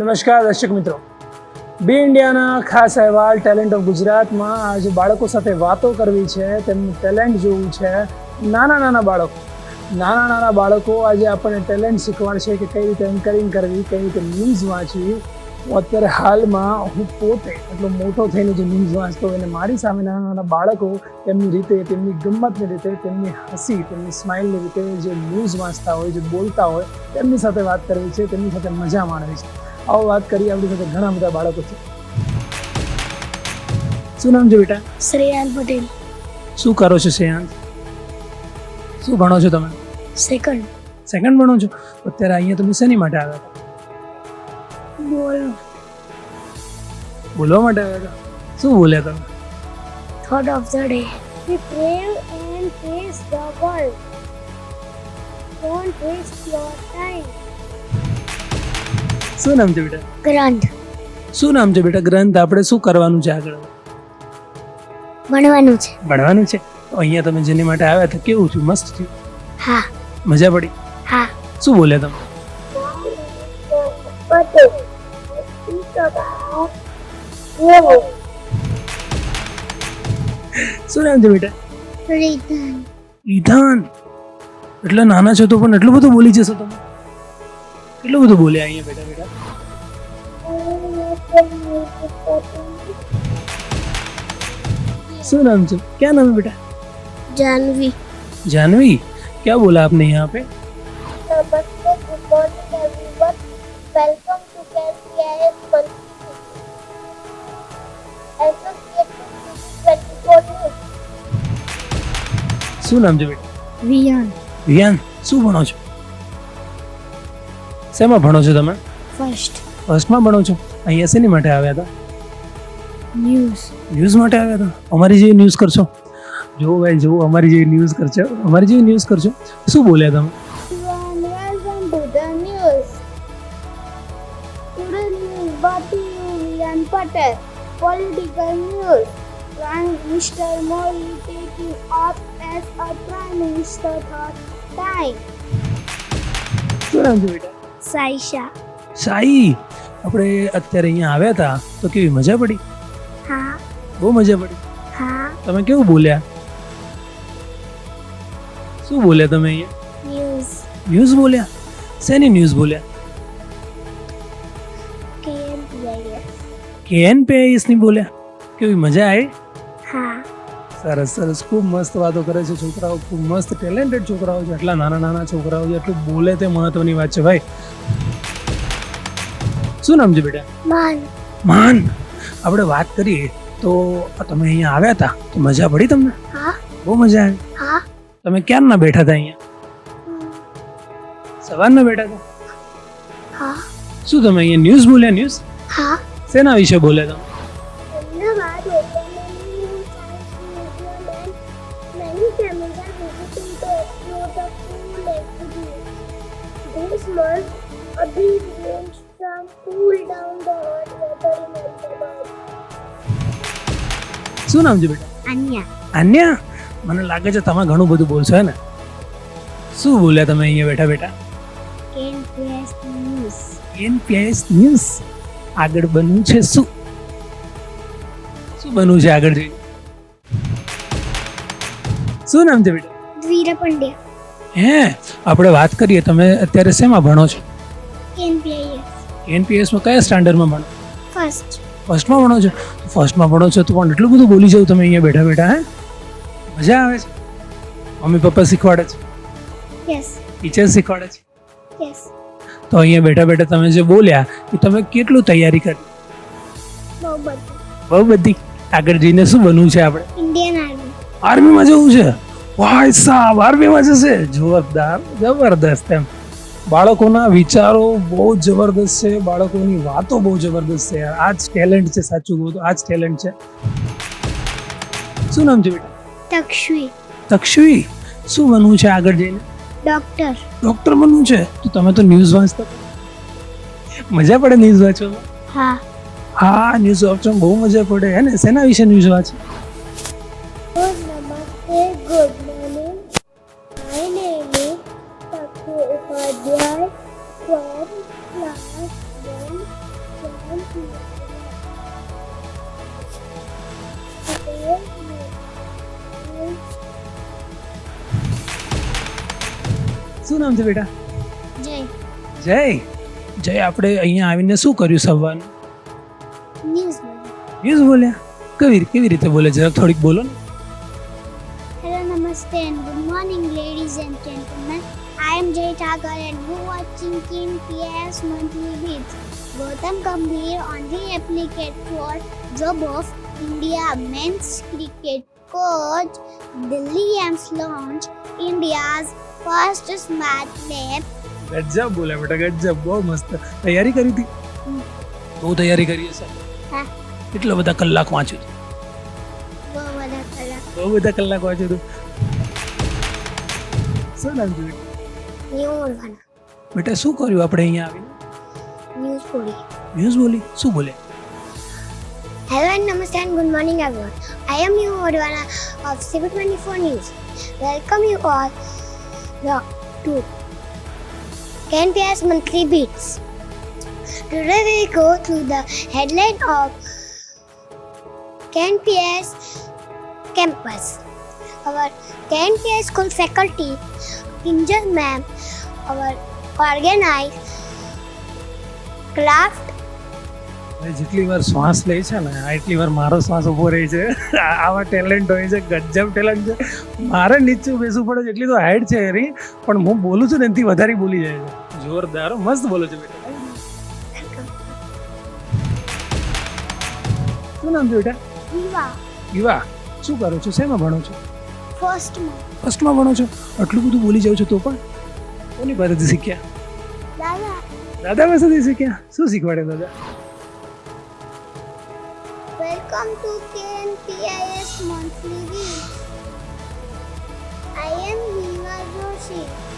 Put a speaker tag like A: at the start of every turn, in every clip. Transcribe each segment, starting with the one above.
A: નમસ્કાર દર્શક મિત્રો. બી ઇન્ડિયાના ખાસ અહેવાલ ટેલેન્ટ ઓફ ગુજરાતમાં આજે બાળકો સાથે વાતો કરવી છે, તેમનું ટેલેન્ટ જોવું છે, નાના નાના બાળકો. નાના નાના બાળકો આજે આપણને ટેલેન્ટ શીખવાડશે કે કઈ રીતે એન્કરિંગ કરવી, કઈ રીતે ન્યૂઝ વાંચવી. અત્યારે હાલમાં હું પોતે એટલો મોટો થઈને જે ન્યૂઝ વાંચતો અને મારી સામે નાના નાના બાળકો તેમની રીતે, તેમની ગમતની રીતે, તેમની હસી, તેમની સ્માઇલની રીતે જે ન્યૂઝ વાંચતા હોય, જે બોલતા હોય, તેમની સાથે વાત કરવી છે, તેમની સાથે મજા માણવી છે. આવો વાત કરીએ આપણી સાથે ઘણા બધા બાળકો છે. શું નામ છે બેટા?
B: શ્રેયાન પટેલ.
A: શું કરો છો શ્રેયાંત શું ભણો છો તમે?
B: સેકન્ડ
A: સેકન્ડ ભણો છો? અત્યારે અહીંયા તમે શેની માટે આવ્યા હતા?
B: બોલ.
A: બોલવા માટે આવ્યા હતા? શું બોલ્યા તમે?
B: Thought of the day Be brave and face the world. Don't waste your time.
A: શું નામ છે બેટા?
B: ગ્રંથ.
A: શું નામ છે બેટા? ગ્રંથ આપણે શું કરવાનું છે આગળ?
B: ભણવાનું છે.
A: ભણવાનું છે? અહીંયા તમે જેની માટે આવ્યા હતા કેવું થયું? મસ્ત થયું?
B: હા.
A: મજા પડી?
B: હા.
A: શું બોલ્યા તમે? શું નામ છે બેટા? રીધાન? એટલા નાના છો તો પણ એટલું બધું બોલી જશો તમે? કેટલું બધું બોલ્યા અહીંયા બેટા બેટા શું નામ છે क्या नाम है बेटा
B: જાનવી
A: जानवी क्या बोला आपने यहाँ पे
B: નમસ્તે good morning everyone welcome to KCIS multi associated 24 news
A: શું નામ છે બેટા
B: વિયાન
A: વિયાન શું ભણો છો શેમાં ભણો છો તમે
B: ફર્સ્ટ
A: ફર્સ્ટમાં ભણો છો અહીંયા શેની માટે આવ્યા હતા
B: ન્યૂઝ
A: ન્યૂઝ માટે આવ્યા હતા અમારી જેવી ન્યૂઝ કરશો જુઓ ભાઈ જુઓ અમારી જેવી ન્યૂઝ કરશો અમારી જેવી ન્યૂઝ કરશો શું બોલ્યા તમે
B: Welcome to the news. Today news brought to you Vian Patel. Political news. Prime Minister Modi taking up as a Prime Minister third time.
A: શું નામ છે બેટા
B: Saisha.
A: સાઈ? આપણે અત્યારે અહીંયા આવ્યા હતા તો કેવી મજા પડી?
B: Ha
A: બહુ મજા પડી.
B: ha
A: તમે કેવું બોલ્યા? શું બોલ્યા તમે અહીંયા?
B: news.
A: ન્યૂઝ બોલ્યા? શેની ન્યૂઝ બોલ્યા?
B: KNPIS.
A: કે એનની બોલ્યા? કેવી મજા આવી?
B: Ha
A: સરસ સરસ. ખૂબ મસ્ત વાતો કરે છે છોકરાઓ. ખૂબ મસ્ત ટેલેન્ટેડ છોકરાઓ છે. એટલા નાના નાના છોકરાઓ છે એટલું બોલે તે મહત્વની વાત છે ભાઈ. શું નામ છે બેટા
B: માન
A: માન આપણે વાત કરીએ તો તમે અહીંયા આવ્યા હતા તો મજા પડી તમને
B: હા
A: બહુ મજા આવી
B: હા
A: તમે ક્યારના બેઠા હતા અહીંયા સવારના બેઠા હતા
B: હા
A: શું તમે અહીંયા ન્યૂઝ બોલ્યા ન્યૂઝ
B: હા
A: શેના વિશે બોલ્યા તમે.
B: This month, a big rainstorm down the hot weather in Ahmedabad.
A: શું નામ છે બેટા?
B: અન્યા
A: અન્યા મને લાગે છે તમે ઘણું બધું બોલશો હે ને? શું બોલ્યા તમે અહીંયા બેઠા બેઠા?
B: KNPS News.
A: એનપીએસ ન્યૂઝ આગળ બનવું છે શું? શું બનવું છે આગળ જઈ શું નામ છે બેટા?
B: Dvira પંડ્યા
A: હે? આપણે વાત કરીએ તમે અત્યારે શેમાં ભણો છો?
B: KNPIS.
A: એનપીએસમાં કયા સ્ટાન્ડર્ડમાં ભણો?
B: ફર્સ્ટ
A: ફર્સ્ટમાં ભણો છો? ફર્સ્ટમાં ભણો છો તો પણ એટલું બધું બોલી જાવ તમે અહીંયા બેઠા બેઠા હે? મજા આવે છે? મમ્મી પપ્પા શીખવાડે છે?
B: યસ
A: ટીચર શીખવાડે છે?
B: યસ
A: તો અહીંયા બેઠા બેઠા તમે જે બોલ્યા એ તમે કેટલું તૈયારી કરી?
B: બહુ બધી.
A: બહુ બધી? આગળ જઈને શું બનવું છે આપણે?
B: ઇન્ડિયન આર્મી
A: આર્મીમાં જવું છે? વાહ સાહેબ આર્મીમાં જશે? જોરદાર જબરદસ્ત એમ. બાળકોના વિચારો બહુ જબરદસ્ત છે બાળકોની વાતો બહુ જબરદસ્ત છે. આ જ ટેલેન્ટ છે સાચું કહું તો આ જ ટેલેન્ટ છે. શું નામ છે બેટા?
B: તક્ષવી.
A: તક્ષવી? શું બનવું છે આગળ જઈને?
B: ડોક્ટર.
A: ડોક્ટર બનવું છે? તો તમે તો ન્યૂઝ વાંચતા. મજા પડે ન્યૂઝ વાંચો
B: હા.
A: હા ન્યૂઝ વાંચો બહુ મજા પડે. હે ને? શેના વિશે ન્યૂઝ વાંચે?
B: Good namaste, good morning. Sakshi Upadhyay from class 1
C: શું નામ છે બેટા?
D: જય.
C: જય? જય આપણે અહીંયા આવીને શું કર્યું સવારનું?
D: ન્યૂઝ
C: ન્યૂઝ બોલ્યા? કેવી કેવી રીતે બોલે? જરાક થોડીક બોલો ને.
D: I am Jay Thakur, and you're watching King PS Monthly Beats. Gautam Gambhir on the applicant for job of India men's cricket coach. Delhi Ams launch India's first smart lab.
C: ગજબ બોલ્યા બેટા ગજબ બહુ મસ્ત તૈયારી કરી હતી
D: હમ.
C: બહુ તૈયારી કરી હશે
D: હા.
C: કેટલા બધા કલાક વાંચ્યું હતું?
D: બહુ બધા કલાક
C: બહુ બધા કલાક વાંચ્યું હતું શું નામ છે બેટા?
D: ન્યૂ બોલવાના
C: બેટા શું કર્યું આપણે અહીંયા આવીને
D: ન્યૂઝ બોલી
C: ન્યૂઝ બોલી શું બોલે
D: Hello and namaste and good morning everyone. I am Yu Odwana of Civil 24 News. Welcome you all the- to KNPS Monthly Beats. Today we go through the headline of KNPS campus. Our KNPS school faculty, Kinjal ma'am, our organize craft
C: જેટલી વાર શ્વાસ લે છે ને એટલી વાર મારો શ્વાસ ઊભો રહે છે. આવા ટેલેન્ટ હોય છે ગજબ ટેલેન્ટ છે. મારે નીચે બેસવું પડે છે એટલી તો હાઈટ છે એની. પણ હું બોલું છું ને એનાથી વધારે બોલી જાય છે. જોરદાર મસ્ત બોલો છો બેટા. શું નામ છે બેટા?
D: યુવા
C: યુવા શું કરો છો? શેમાં ભણો છો?
D: Month.
C: ફર્સ્ટમાં ભણો છો? આટલું બધું બોલી જાવ છો તો પણ? કોની પાસેથી શીખ્યા?
D: દાદા.
C: દાદા પાસેથી શીખ્યા? શું શીખવાડે દાદા?
D: Welcome to KNPIS monthly we I am Viva Joshi.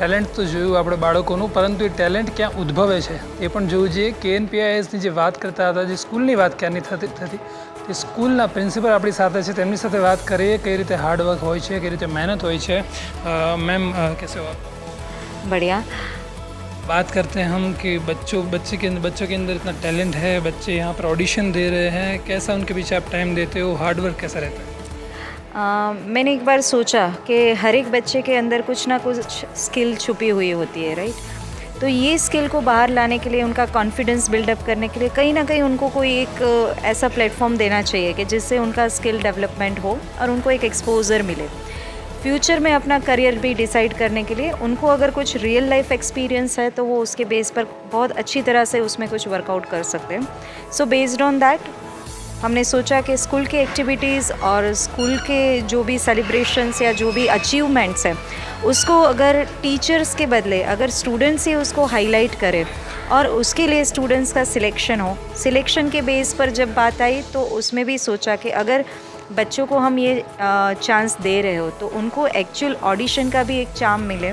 C: ટેલેન્ટ તો જોયું આપણે બાળકોનું પરંતુ એ ટેલેન્ટ ક્યાં ઉદ્ભવે છે એ પણ જોવું જોઈએ કે એનપીઆઈએસની જે વાત કરતા હતા જે સ્કૂલની વાત ક્યાંની થતી થતી તે સ્કૂલના પ્રિન્સિપલ આપણી સાથે છે તેમની સાથે વાત કરીએ કઈ રીતે હાર્ડવર્ક હોય છે કઈ રીતે મહેનત હોય છે મેમ कैसे हो आप
E: बढ़िया
C: बात करते हैं हम कि बच्चों बच्चे के अंदर बच्चों के अंदर इतना टैलेंट है बच्चे यहाँ पर ऑडिशन दे रहे हैं कैसा उनके पीछे आप टाइम देते हो हार्डवर्क कैसा रहता है
E: अ, मैंने एक बार सोचा कि हर एक बच्चे के अंदर कुछ ना कुछ स्किल छुपी हुई होती है राइट तो ये स्किल को बाहर लाने के लिए उनका कॉन्फिडेंस बिल्डअप करने के लिए कहीं ना कहीं उनको कोई एक ऐसा प्लेटफॉर्म देना चाहिए कि जिससे उनका स्किल डेवलपमेंट हो और उनको एक एक्सपोजर मिले। फ्यूचर में अपना करियर भी डिसाइड करने के लिए उनको अगर कुछ रियल लाइफ एक्सपीरियंस है तो वो उसके बेस पर बहुत अच्छी तरह से उसमें कुछ वर्कआउट कर सकते हैं। सो बेस्ड ऑन दैट हमने सोचा कि स्कूल की एक्टिविटीज़ और स्कूल के जो भी सेलिब्रेशंस या जो भी अचीवमेंट्स हैं, उसको अगर टीचर्स के बदले, अगर स्टूडेंट्स ही उसको हाईलाइट करें और उसके लिए स्टूडेंट्स का सिलेक्शन हो सिलेक्शन के बेस पर जब बात आई तो उसमें भी सोचा कि अगर बच्चों को हम ये चांस दे रहे हो तो उनको एक्चुअल ऑडिशन का भी एक चाम मिले।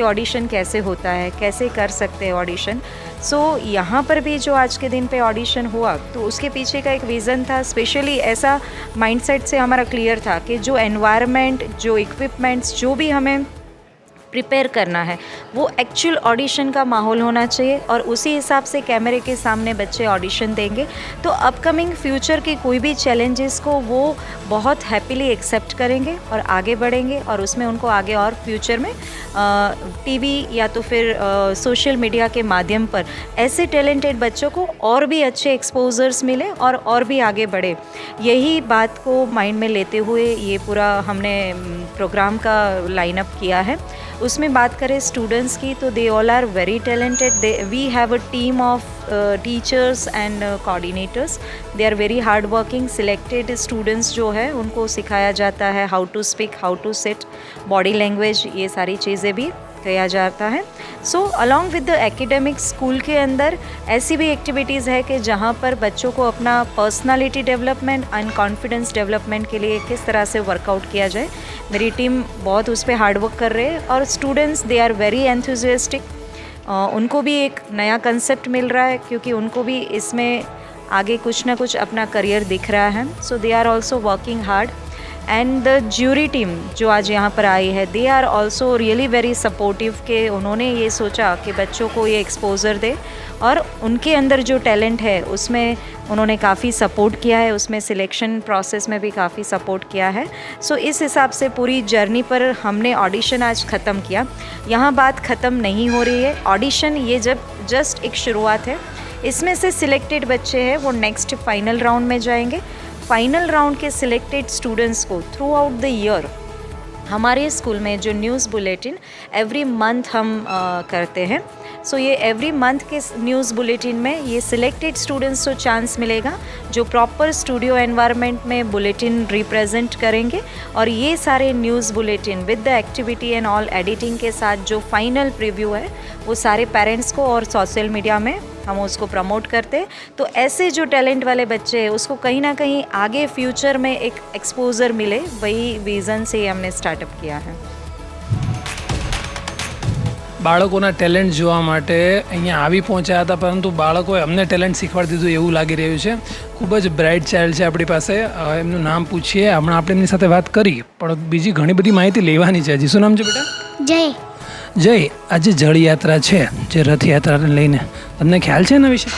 E: कि ऑडिशन कैसे होता है, कैसे कर सकते हैं ऑडिशन सो यहाँ पर भी जो आज के दिन पे ऑडिशन हुआ तो उसके पीछे का एक रीज़न था स्पेशली ऐसा माइंडसेट से हमारा क्लियर था कि जो एनवायरनमेंट जो इक्विपमेंट्स जो भी हमें प्रिपेयर करना है। वो एक्चुअल ऑडिशन का माहौल होना चाहिए और उसी हिसाब से कैमरे के सामने बच्चे ऑडिशन देंगे। तो अपकमिंग फ्यूचर के कोई भी चैलेंजेस को वो बहुत हैप्पीली एक्सेप्ट करेंगे और आगे बढ़ेंगे और उसमें उनको आगे और फ्यूचर में टीवी या तो फिर सोशल मीडिया के माध्यम पर ऐसे टैलेंटेड बच्चों को और भी अच्छे एक्सपोजर्स मिले और और भी आगे बढ़े। यही बात को माइंड में लेते हुए ये पूरा हमने प्रोग्राम का लाइनअप किया है। उसमें बात करें स्टूडेंट्स की तो they all are very talented they we have a team of teachers and coordinators they are very hard working selected students जो है, उनको सिखाया जाता है how to speak how to sit body language ये सारी चीज़ें भी। किया जाता है। So along with the academic school के अंदर, ऐसी भी एक्टिविटीज़ है कि जहाँ पर बच्चों को अपना personality development and confidence development के लिए किस तरह से वर्कआउट किया जाए। मेरी टीम बहुत उस पर हार्डवर्क कर रहे हैं और students they are very enthusiastic उनको भी एक नया कंसेप्ट मिल रहा है क्योंकि उनको भी इसमें आगे कुछ ना कुछ अपना करियर दिख रहा है। So they are also working hard and the jury team जो आज यहाँ पर आई है they are also really very supportive के उन्होंने ये सोचा कि बच्चों को ये एक्सपोजर दे और उनके अंदर जो टैलेंट है उसमें उन्होंने काफ़ी सपोर्ट किया है उसमें सिलेक्शन प्रोसेस में भी काफ़ी सपोर्ट किया है। सो so, इस हिसाब से पूरी जर्नी पर हमने ऑडिशन आज ख़त्म किया। यहाँ बात ख़त्म नहीं हो रही है। ऑडिशन ये जब जस्ट एक शुरुआत है इसमें से सिलेक्टेड बच्चे हैं वो नेक्स्ट फाइनल राउंड में जाएँगे। फाइनल राउंड के सिलेक्टेड स्टूडेंट्स को थ्रू आउट द ईयर हमारे स्कूल में जो न्यूज़ बुलेटिन एवरी मंथ हम अ, करते हैं सो ये एवरी मंथ के न्यूज़ बुलेटिन में ये सिलेक्टेड स्टूडेंट्स को चांस मिलेगा, जो प्रॉपर स्टूडियो एनवायरनमेंट में बुलेटिन रिप्रेजेंट करेंगे। और ये सारे news bulletin with the activity and all editing के साथ जो फाइनल प्रिव्यू है, वो सारे पेरेंट्स को और सोशल मीडिया में हम उसको प्रमोट करते तो ऐसे जो टैलेंट वाले बच्चे हैं, उसको कहीं ना कहीं आगे फ्यूचर में एक एक्सपोजर मिले, वही विज़न से हमने स्टार्टअप किया है।
C: બાળકોના ટેલેન્ટ જોવા માટે અહીંયા આવી પહોંચ્યા હતા પરંતુ બાળકોએ અમને ટેલેન્ટ શીખવાડી દીધું એવું લાગી રહ્યું છે. ખૂબ જ બ્રાઇટ ચાઇલ્ડ છે આપણી પાસે. એમનું નામ પૂછીએ. હમણાં આપણે એમની સાથે વાત કરી પણ બીજી ઘણી બધી માહિતી લેવાની છે. હજી શું નામ છે બેટા?
D: જય.
C: જય. આજે જળયાત્રા છે જે રથયાત્રાને લઈને. તમને ખ્યાલ છે એના વિશે?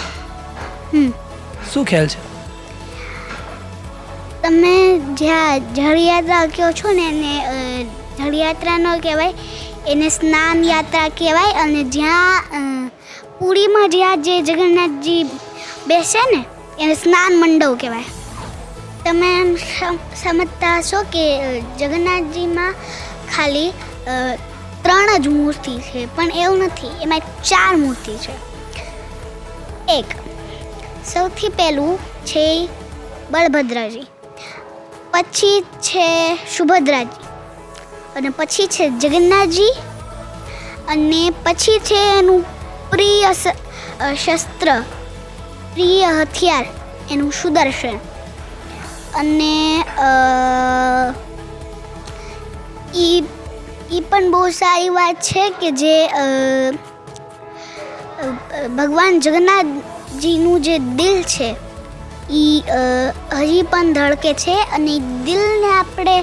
C: શું ખ્યાલ છે?
D: તમે જ્યાં જળયાત્રા કહો છો ને એને અ, કહેવાય એને સ્નાન યાત્રા કહેવાય અને જ્યાં પુરીમાં જ્યાં જે જગન્નાથજી બેસે ને, એને સ્નાન મંડપ કહેવાય. તમે એમ સમ- સમજતા હશો કે જગન્નાથજીમાં ખાલી ત્રણ જ મૂર્તિ છે, પણ એવું નથી, એમાં ચાર મૂર્તિ છે. એક, સૌથી પહેલું છે બળભદ્રજી. પછી છે સુભદ્રાજી. અને પછી છે જગન્નાથજી. અને પછી છે એનું પ્રિય શસ્ત્ર, પ્રિય હથિયાર એનું સુદર્શન. અને એ એ પણ બહુ સારી વાત છે કે જે ભગવાન જગન્નાથજીનું જે દિલ છે એ હજી પણ ધડકે છે અને દિલને આપણે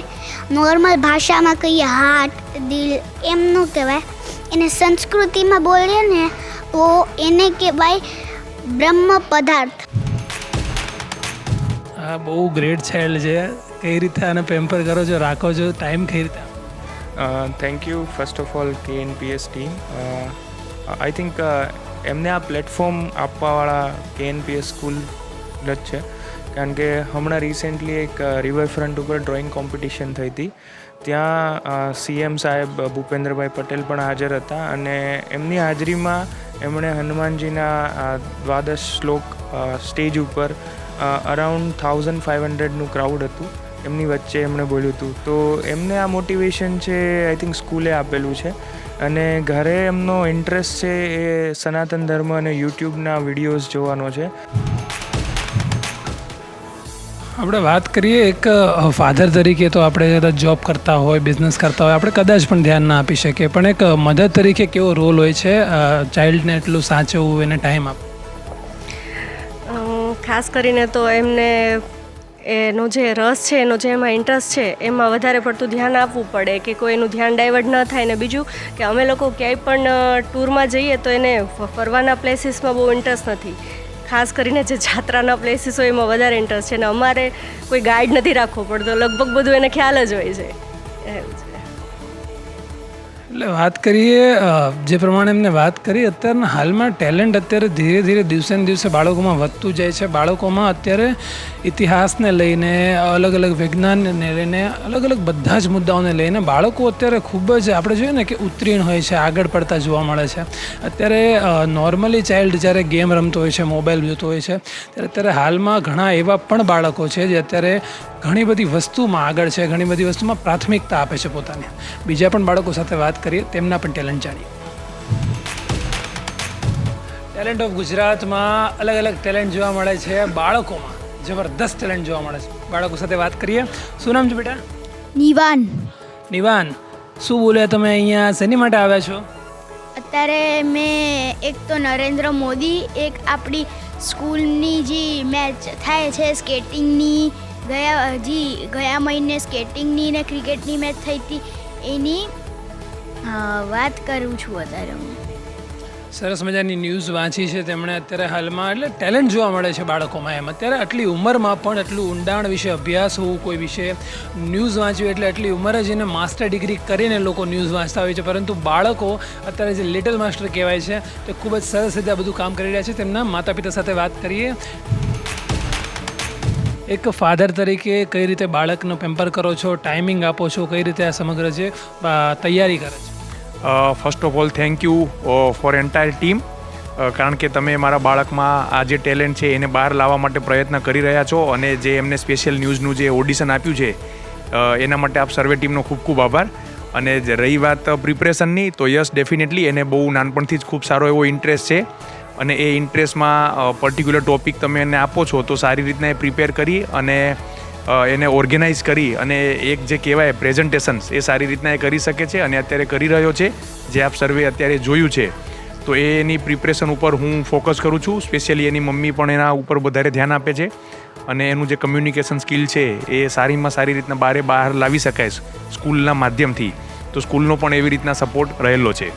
D: નોર્મલ ભાષામાં કહીએ હાર્ટ દિલ એમ ન કહેવાય. એને સંસ્કૃતિમાં બોલીએ ને તો એને કહેવાય બ્રહ્મ પદાર્થ.
C: આ બહુ ગ્રેટ ચાઇલ્ડ છે. કઈ રીતે આને પેમ્પર કરો છો? રાખો છો? ટાઈમ કઈ રીતે?
F: Thank you first of all K N PS team I think એમને આ પ્લેટફોર્મ આપવાવાળા કે એન પીએસ સ્કૂલ જ છે. કારણ કે હમણાં રિસેન્ટલી એક રિવરફ્રન્ટ ઉપર ડ્રોઈંગ કોમ્પિટિશન થઈ હતી. ત્યાં સીએમ સાહેબ ભૂપેન્દ્રભાઈ પટેલ પણ હાજર હતા અને એમની હાજરીમાં એમણે હનુમાનજીના દ્વાદશ શ્લોક સ્ટેજ ઉપર અરાઉન્ડ થાઉઝન્ડ ફાઇવ હંડ્રેડનું ક્રાઉડ હતું. એમની વચ્ચે એમણે બોલ્યું હતું. તો એમને આ મોટિવેશન છે આઈ થિંક સ્કૂલે આપેલું છે. અને ઘરે એમનો ઇન્ટરેસ્ટ છે એ સનાતન ધર્મ અને યુટ્યુબના વિડીયોઝ જોવાનો છે.
C: આપણે વાત કરીએ એક ફાધર તરીકે તો આપણે કદાચ જોબ કરતા હોય બિઝનેસ કરતા હોય, આપણે કદાચ પણ ધ્યાન ના આપી શકીએ. પણ એક મધર તરીકે કેવો રોલ હોય છે ચાઇલ્ડને એટલું સાચવવું, એને ટાઈમ આપવો?
G: ખાસ કરીને તો એમને, એનો જે રસ છે, એનો જે એમાં ઇન્ટરેસ્ટ છે, એમાં વધારે પડતું ધ્યાન આપવું પડે કે કોઈ એનું ધ્યાન ડાયવર્ટ ન થાય. ને બીજું કે અમે લોકો ક્યાંય પણ ટૂરમાં જઈએ તો એને ફરવાના પ્લેસીસમાં બહુ ઇન્ટરેસ્ટ નથી. ખાસ કરીને જે જાત્રાના પ્લેસીસ હોય એમાં વધારે ઇન્ટરેસ્ટ છે અને અમારે કોઈ ગાઈડ નથી રાખવો પડતો. લગભગ બધું એને ખ્યાલ જ હોય છે. એવું છે.
C: એટલે વાત કરીએ જે પ્રમાણે એમને વાત કરી, અત્યારના હાલમાં ટેલેન્ટ અત્યારે ધીરે ધીરે દિવસે ને દિવસે બાળકોમાં વધતું જાય છે. બાળકોમાં અત્યારે ઇતિહાસને લઈને, અલગ અલગ વિજ્ઞાનને લઈને, અલગ અલગ બધા જ મુદ્દાઓને લઈને બાળકો અત્યારે ખૂબ જ આપણે જોઈએ ને કે ઉત્તીર્ણ હોય છે, આગળ પડતા જોવા મળે છે. અત્યારે નોર્મલી ચાઇલ્ડ જ્યારે ગેમ રમતો હોય છે મોબાઈલ જોતો હોય છે, ત્યારે અત્યારે હાલમાં ઘણા એવા પણ બાળકો છે જે અત્યારે ઘણી બધી વસ્તુમાં આગળ છે ઘણી બધી વસ્તુમાં પ્રાથમિકતા આપે છે પોતાની. બીજા પણ બાળકો સાથે વાત કરીએ તેમના પણ ટેલેન્ટ જાણીએ. ટેલેન્ટ ઓફ ગુજરાતમાં અલગ અલગ ટેલેન્ટ જોવા મળે છે બાળકોમાં. જબરદસ્ત ટેલેન્ટ જોવા મળે છે. બાળકો સાથે વાત કરીએ. શું નામ છે બેટા?
D: નિવાન.
C: નિવાન શું બોલે તમે અહીંયા? શેની માટે આવ્યા છો?
D: અત્યારે મેં એક તો નરેન્દ્ર મોદી એક આપણી સ્કૂલની જે મેચ થાય છે સ્કેટિંગની ગયા, હજી ગયા મહિને સ્કેટિંગની ને ક્રિકેટની મેચ થઈ હતી. એની વાત કરું છું અત્યારે હું.
C: સરસ મજાની ન્યૂઝ વાંચી છે તેમણે અત્યારે હાલમાં. એટલે ટેલેન્ટ જોવા મળે છે બાળકોમાં એમ. અત્યારે આટલી ઉંમરમાં પણ એટલું ઊંડાણ વિશે અભ્યાસ હોવું કોઈ વિશે ન્યૂઝ વાંચવી એટલે આટલી ઉંમરે એને માસ્ટર ડિગ્રી કરીને લોકો ન્યૂઝ વાંચતા હોય છે. પરંતુ બાળકો અત્યારે જે લિટલ માસ્ટર કહેવાય છે, તે ખૂબ જ સરસ રીતે આ બધું કામ કરી રહ્યા છે. તેમના માતા પિતા સાથે વાત કરીએ. એક ફાધર તરીકે કઈ રીતે બાળકનો પેમ્પર કરો છો ટાઈમિંગ આપો છો, કઈ રીતે આ સમગ્ર જે તૈયારી કરે છે?
H: First of all thank you for entire team કારણ કે તમે મારા બાળકમાં આ જે ટેલેન્ટ છે એને બહાર લાવવા માટે પ્રયત્ન કરી રહ્યા છો અને જે એમને સ્પેશિયલ ન્યૂઝનું જે ઓડિશન આપ્યું છે એના માટે આપ સર્વે ટીમનો ખૂબ ખૂબ આભાર. અને રહી વાત પ્રિપરેશનની તો યસ ડેફિનેટલી એને બહુ નાનપણથી જ ખૂબ સારો એવો ઇન્ટરેસ્ટ છે. અને એ ઇન્ટરેસ્ટમાં પર્ટિક્યુલર ટોપિક તમે એને આપો છો, તો સારી રીતના એ પ્રિપેર કરી અને એને ઓર્ગેનાઇઝ કરી અને એક જે કહેવાય પ્રેઝન્ટેશન્સ એ સારી રીતના એ કરી શકે છે અને અત્યારે કરી રહ્યો છે, જે આપ સર્વે અત્યારે જોયું છે. તો એની પ્રિપરેશન ઉપર હું ફોકસ કરું છું સ્પેશિયલી એની મમ્મી પણ એના ઉપર વધારે ધ્યાન આપે છે અને એનું જે કમ્યુનિકેશન સ્કિલ છે, એ સારીમાં સારી રીતના બારે બહાર લાવી શકાય સ્કૂલના માધ્યમથી. તો સ્કૂલનો પણ એવી રીતના સપોર્ટ રહેલો છે.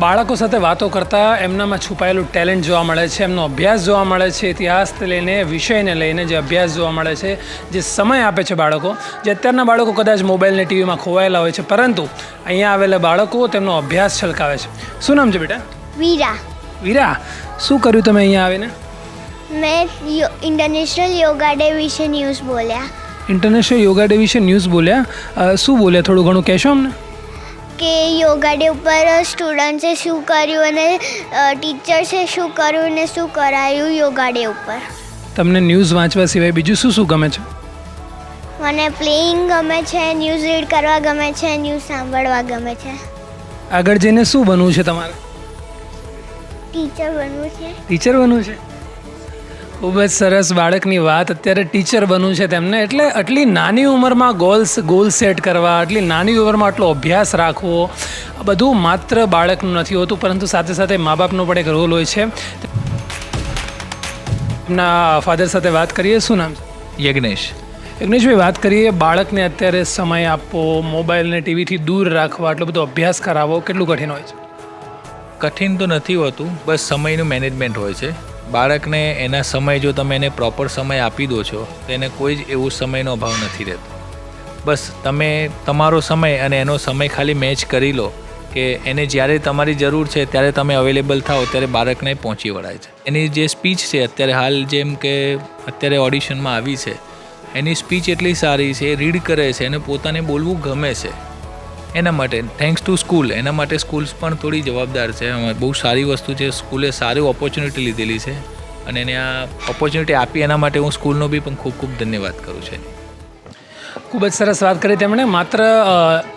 C: બાળકો સાથે વાતો કરતાં એમનામાં છુપાયેલું ટેલેન્ટ જોવા મળે છે એમનો અભ્યાસ જોવા મળે છે ઇતિહાસથી લઈને વિષયને લઈને જે અભ્યાસ જોવા મળે છે જે સમય આપે છે બાળકો જે અત્યારના બાળકો કદાચ મોબાઈલને ટીવીમાં ખોવાયેલા હોય છે પરંતુ અહીંયા આવેલા બાળકો તેમનો અભ્યાસ છલકાવે છે. શું નામ છે બેટા?
D: વીરા.
C: વીરા શું કર્યું તમે અહીંયા આવીને?
D: મેં ઇન્ટરનેશનલ યોગા ડે વિશે ન્યૂઝ બોલ્યા.
C: ઇન્ટરનેશનલ યોગા ડે વિશે ન્યૂઝ બોલ્યા? શું બોલ્યા? થોડું ઘણું કહેશો અમને?
D: કે યોગા ડે ઉપર સ્ટુડન્ટ્સે શું કર્યું અને ટીચર્સે શું કર્યું ને શું કરાયું યોગા ડે ઉપર?
C: તમને ન્યૂઝ વાંચવા સિવાય બીજું શું શું ગમે છે?
D: મને પ્લેઇંગ ગમે છે ન્યૂઝ રીડ કરવા ગમે છે ન્યૂઝ સાંભળવા ગમે છે.
C: આગળ જઈને શું બનવું છે તમારે?
D: ટીચર બનવું છે.
C: ટીચર બનવું છે? ખૂબ જ સરસ બાળકની વાત. અત્યારે ટીચર બનવું છે તેમને. એટલે આટલી નાની ઉંમરમાં ગોલ્સ ગોલ સેટ કરવા આટલી નાની ઉંમરમાં આટલો અભ્યાસ રાખવો આ બધું માત્ર બાળકનું નથી હોતું પરંતુ સાથે સાથે મા બાપનો પણ એક રોલ હોય છે. એમના ફાધર સાથે વાત કરીએ શું નામ? છે
I: યજ્ઞેશ.
C: યજ્ઞેશભાઈ વાત કરીએ બાળકને અત્યારે સમય આપવો મોબાઈલને ટીવીથી દૂર રાખવા આટલો બધો અભ્યાસ કરાવવો કેટલું કઠિન હોય છે?
I: કઠિન તો નથી હોતું બસ સમયનું મેનેજમેન્ટ હોય છે. બાળકને એના સમય જો તમે એને પ્રોપર સમય આપી દો છો, તો એને કોઈ જ એવું સમયનો અભાવ નથી રહેતો. બસ તમે તમારો સમય અને એનો સમય ખાલી મેચ કરી લો કે એને જ્યારે તમારી જરૂર છે, ત્યારે તમે અવેલેબલ થાઓ, ત્યારે બાળકને પહોંચી વળાય છે. એની જે સ્પીચ છે, અત્યારે હાલ જેમ કે અત્યારે ઓડિશનમાં આવી છે, એની સ્પીચ એટલી સારી છે, એ રીડ કરે છે અને પોતાને બોલવું ગમે છે. એના માટે થેન્ક્સ ટુ સ્કૂલ એના માટે સ્કૂલ્સ પણ થોડી જવાબદાર છે. બહુ સારી વસ્તુ છે. સ્કૂલે સારી ઓપોર્ચ્યુનિટી લીધેલી છે. અને એને આ ઓપોર્ચ્યુનિટી આપી એના માટે હું સ્કૂલનો બી પણ ખૂબ ખૂબ ધન્યવાદ કરું છું.
C: ખૂબ જ સરસ વાત કરી તેમણે. માત્ર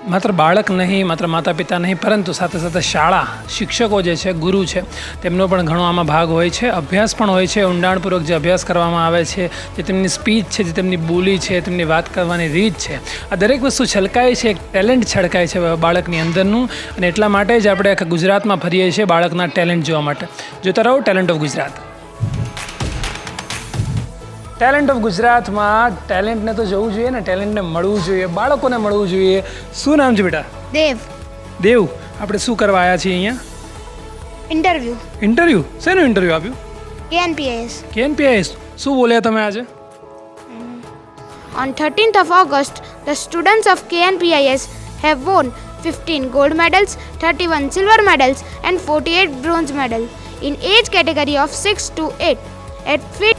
C: માત્ર બાળક નહીં, માત્ર માતા પિતા નહીં, પરંતુ સાથે સાથે શાળા શિક્ષકો જે છે, ગુરુ છે, તેમનો પણ ઘણો આમાં ભાગ હોય છે. અભ્યાસ પણ હોય છે, ઊંડાણપૂર્વક જે અભ્યાસ કરવામાં આવે છે, જે તેમની સ્પીચ છે, જે તેમની બોલી છે, તેમની વાત કરવાની રીત છે. આ દરેક વસ્તુ છલકાય છે, એક ટેલેન્ટ છલકાય છે બાળકની અંદરનું અને એટલા માટે જ આપણે આખા ગુજરાતમાં ફરીએ છીએ બાળકના ટેલેન્ટ જોવા માટે. જોતા રહો, talent of Gujarat. Talent of ગુજરાતમાં ટેલેન્ટને તો જવું જોઈએ ને ટેલેન્ટને મળવું જોઈએ બાળકોને મળવું જોઈએ. શું નામ છે બેટા?
D: દેવ.
C: દેવ આપણે શું કરવા આવ્યા છીએ અહીંયા?
D: ઇન્ટરવ્યૂ
C: ઇન્ટરવ્યૂ શેનું ઇન્ટરવ્યુ આપ્યું?
D: કેએનપીએસ
C: કેએનપીઆઈએસ શું બોલ્યા તમે આજે?
J: On 13th of August, the students of KNPIS have won 15 gold medals, 31 silver medals, and 48 bronze medals in age category of 6 to 8 at fit.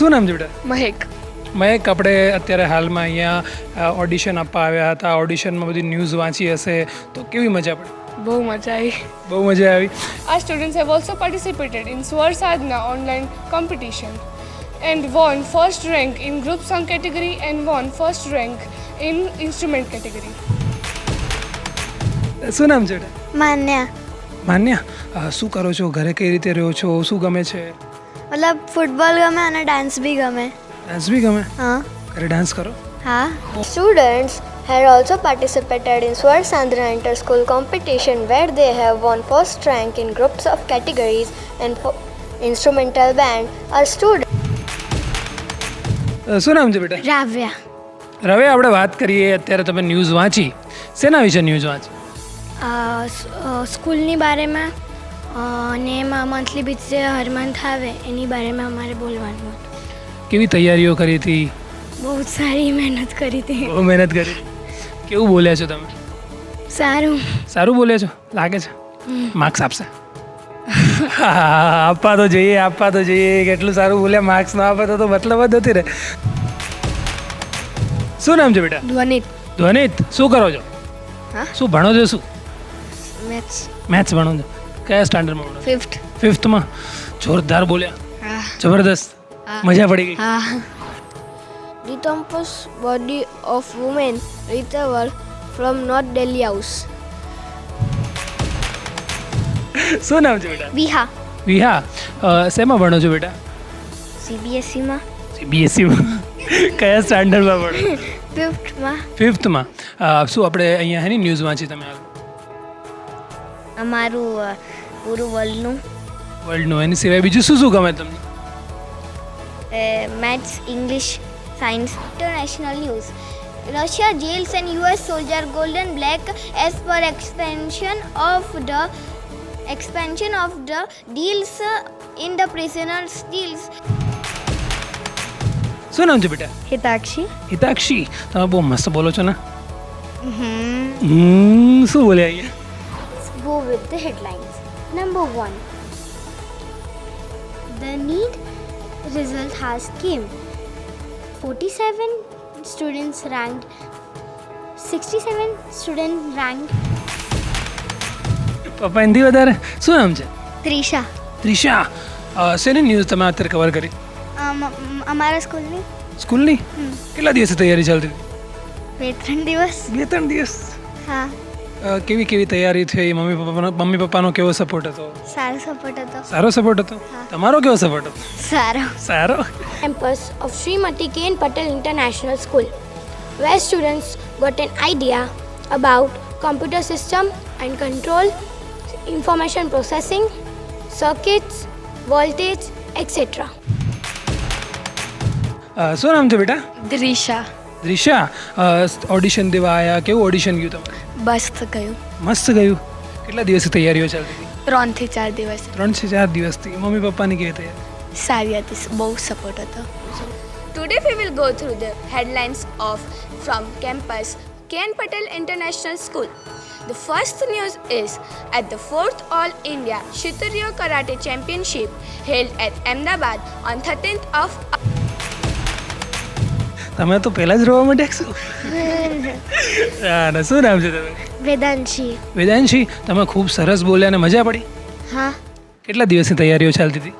C: શું નામ બેટા
G: મહેક
C: મયક આપણે અત્યારે હાલમાં અહીંયા ઓડિશન આપવા આવ્યા હતા ઓડિશનમાં બધી ન્યૂઝ વાંચી હશે તો કેવી મજા પડી
K: બહુ મજા આવી
C: બહુ મજા આવી
K: Our students have also participated in Swar Sadhana online competition and won first rank in group song category and won first rank in instrument category.
C: શું નામ છે
D: માન્યા
C: માન્યા શું કરો છો ઘરે કઈ રીતે રહ્યો છો શું ગમે છે
D: મતલબ ફૂટબોલ ગમે અને ડાન્સ બી ગમે
C: ડાન્સ બી ગમે
D: હા
C: ઘરે ડાન્સ કરો
D: હા
L: had also participated in Swar Sandhana Inter-School competition where they have won first rank in groups of categories and, fo- instrumental band, are students.
C: અ, શું નામ છે બેટા
J: રાવ્યા
C: રવે આપણે વાત કરીએ અત્યારે તમે ન્યૂઝ વાંચી શેના વિશે ન્યૂઝ વાંચી
J: સ્કૂલની બારેમાં અને એમાં મંથલી બીચ જે હર મંથ આવે એની બારેમાં અમારે બોલવાનું. હતું
C: કેવી તૈયારીઓ કરી હતી?
J: બહુ સારી મહેનત કરી હતી.
C: બહુ મહેનત કરી. કેવું બોલ્યા છો તમે?
J: સારું.
C: સારું બોલ્યા છો? લાગે છે? માર્ક્સ આપશે. હા, આપવા તો જોઈએ આપવા તો જોઈએ. કેટલું સારું બોલ્યા માર્ક્સ ના આપે તો મતલબ જ નથી રે શું નામ છે બેટા?
J: ધ્વનિત.
C: ધ્વનિત? શું કરો છો?
J: હા?
C: શું ભણો છો? શું?
J: મેથ્સ.
C: મેથ્સ ભણો છો? કયા સ્ટાન્ડર્ડમાં ભણો
J: ફિફ્થ
C: ફિફ્થમાં જોરદાર બોલ્યા. જબરદસ્ત. મજા પડી ગઈ.
J: હા.
L: Body of women women from north Delhi house
C: શું નામ છે બેટા?
J: વિહા.
C: વિહા. શેમાં ભણો છો બેટા?
J: સીબીએસઈમાં
C: સીબીએસસીમાં કયા સ્ટાન્ડર્ડમાં ભણો
J: ફિફ્થમાં
C: ફિફ્થમાં શું આપણે અહીંયા હે ને ન્યૂઝ વાંચી તમે?
J: અમારું પૂરું વર્લ્ડનું
C: વર્લ્ડનું એની સિવાય બીજું શું શું ગમે તમને
J: maths English science international news Russia jails an US soldier Golden Black as per expansion of the expansion of the deals uh, in the prisoners deals.
C: શું નામ છે બેટા
J: હિતાક્ષી
C: હિતાક્ષી તમે બહુ મસ્ત બોલો છો ને હમ, શું બોલ્યા અહીંયા
J: with the headlines. Number 1 The need result has came. 47 students ranked. 67 student ranked.
C: પપ્પા હિન્દી વધારે? શું નામ છે?
J: ત્રિષા.
C: ત્રિષા. અ, શેની ન્યૂઝ તમે અત્યારે કવર કરી?
J: અમારા સ્કૂલની?
C: સ્કૂલની કેટલા દિવસથી તૈયારી ચાલતી હતી?
J: બે ત્રણ દિવસ.
C: બે ત્રણ દિવસ?
J: હા.
C: કેવી કેવી તૈયારી થઈ મમ્મી પપ્પાનો મમ્મી પપ્પાનો કેવો સપોર્ટ હતો
J: સારો સપોર્ટ હતો
C: સારો સપોર્ટ હતો તમારો કેવો સપોર્ટ હતો
J: સારો
C: સારો
J: campus of Srimati K. Patel International School, where students got an idea about computer system and control, information processing, circuits, voltage, etc.
C: અ, શું નામ છે બેટા
J: દ્રિશા
C: દ્રિશા ઓડિશન દેવા આવ્યા કેવું ઓડિશન ગયું તમારે
J: બસ ગયું
C: મસ્ત ગયું કેટલા દિવસથી તૈયારીઓ ચાલતી હતી
J: ત્રણથી ચાર દિવસ
C: ત્રણથી ચાર દિવસથી મમ્મી પપ્પાની કેવી તૈયારી
J: સારી હતી બહુ સપોર્ટ હતો
A: Today we will go through the headlines of from campus Ken Patel International School. The first news is at the fourth All India Shitoryu Karate Championship held at Ahmedabad on 13th of
C: તમે તો પહેલા જ રોવા માંડ્યા છો? હા શું નામ છે તમે
J: વેદાંશી.
C: વેદાંશી તમે ખૂબ સરસ બોલ્યા અને મજા પડી?
J: હા.
C: કેટલા દિવસની તૈયારીઓ ચાલતી હતી?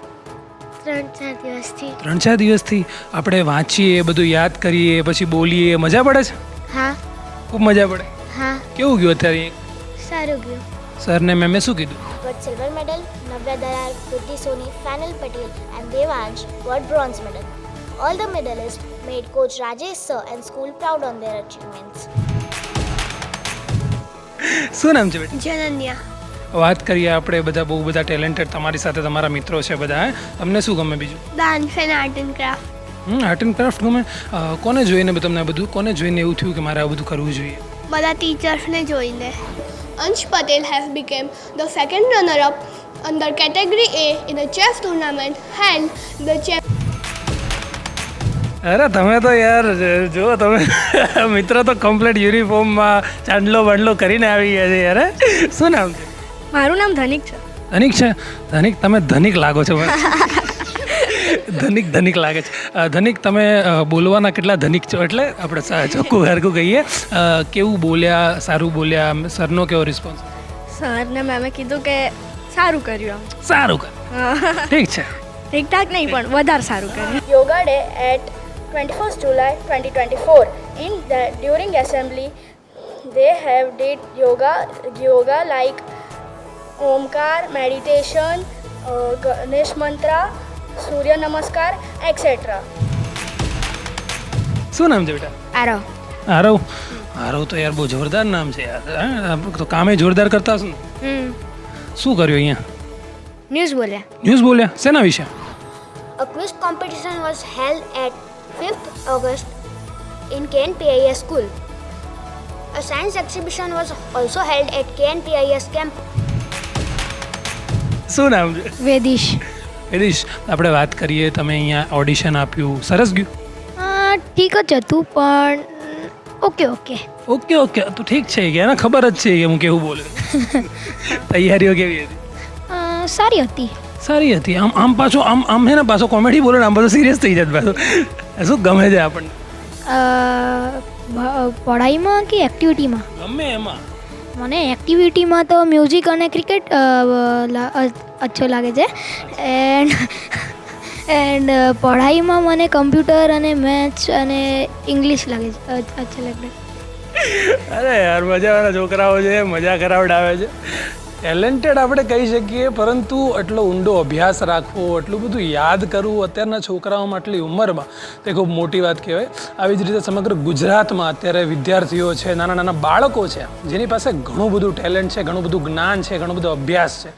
J: ત્રણ ચાર દિવસથી.
C: ત્રણ ચાર દિવસથી આપણે વાંચીએ બધું યાદ કરીએ પછી બોલીએ મજા પડે છે?
J: હા.
C: ખૂબ મજા પડે.
J: હા.
C: કેવું ગયું અત્યારે?
J: સારું ગયું.
C: સરને મેમે શું કીધું?
D: Got silver medal Navya Dalal, Kruti Soni Fanil Patel and Devansh got bronze medal. All the medalists made coach Rajesh sir and school proud on their achievements.
C: શું નામ છે બેટા
J: જનન્યા
C: વાત કરીએ આપણે બધા બહુ બધા ટેલેન્ટેડ તમારી સાથે તમારા મિત્રો છે બધા? તમને શું ગમે બીજું
J: dance and art and craft
C: hmm art and craft ગમે અ, કોને જોઈને તમને આ બધું કોને જોઈને એવું થયું કે મારે આ બધું કરવું જોઈએ
J: બધા ટીચર્સને જોઈને
K: Ansh Patel have become the second runner-up under category A in the chess tournament held the chess
C: અરે તમે તો યાર જો તમે. મિત્ર તો કમ્પ્લીટ યુનિફોર્મમાં ચાંદલો બાંડલો કરીને આવી ગયા છે યાર શું નામ છે?
G: મારું નામ ધનિક છે.
C: ધનિક છે? ધનિક તમે ધનિક લાગો છો. ધનિક ધનિક લાગે છે. ધનિક તમે બોલવાના કેટલા ધનિક છો? એટલે આપણે ચોખ્ખું હરખું કહીએ. કેવું બોલ્યા સારું બોલ્યા સરનો કેવો રિસ્પોન્સ
G: સરને મેમે કીધું કે સારું કર્યું
C: સારું કર ઠીક છે.
G: ઠીકઠાક નહીં પણ વધારે સારું કર્યું.
D: Yoga Day at 21st July 2024. In the during assembly, they have did yoga yoga like Omkar, meditation, uh, Ganesh mantra, Surya Namaskar, etc.
C: શું નામ છે બેટા
J: આરવ
C: આરવ આરવ તો યાર બહુ જોરદાર નામ છે યાર હે? આપણે તો કામે જોરદાર કરતા હશું ને
J: હમ
C: શું કર્યું અહીંયા
M: ન્યૂઝ બોલ્યા
A: ન્યૂઝ બોલ્યા શેના વિશે
M: A quiz competition was held at 5th August in KNPIS school. A science exhibition was also held at KNPIS camp.
A: શું નામ છે?
N: વેદિશ.
A: વેદિશ આપણે વાત કરીએ તમે અહીંયા ઓડિશન આપ્યું. સરસ ગયું?
N: ઠીક જ હતું પણ ઓકે ઓકે.
A: Okay okay. તો ઠીક છે કે એને ખબર જ છે કે હું કેવું બોલું. તૈયારીઓ કેવી હતી?
N: સારી હતી.
A: સારી હતી. આમ આમ પાછો આમ આમ હે ને પાછો કોમેડી બોલો ને આમ બધો સિરિયસ થઈ જાય પાછું. શું ગમે છે આપણને?
N: પઢાઈમાં કે એક્ટિવિટીમાં
A: ગમે એમાં.
N: મને એક્ટિવિટીમાં તો મ્યુઝિક અને ક્રિકેટ અચ્છો લાગે છે. એન્ડ એન્ડ પઢાઈમાં મને કમ્પ્યુટર અને મેથ્સ અને ઇંગ્લિશ લાગે છે. અચ્છા લાગે.
A: અરે યાર મજાવાળા છોકરાઓ છે મજા કરાવડાવે છે. ટેલેન્ટેડ આપણે કહી શકીએ, પરંતુ એટલો ઊંડો અભ્યાસ રાખવો, એટલું બધું યાદ કરવું અત્યારના છોકરાઓમાં આટલી ઉંમરમાં, તે ખૂબ મોટી વાત કહેવાય. આવી જ રીતે સમગ્ર ગુજરાતમાં અત્યારે વિદ્યાર્થીઓ છે, નાના નાના બાળકો છે, જેની પાસે ઘણું બધું ટેલેન્ટ છે, ઘણું બધું જ્ઞાન છે, ઘણો બધો અભ્યાસ છે.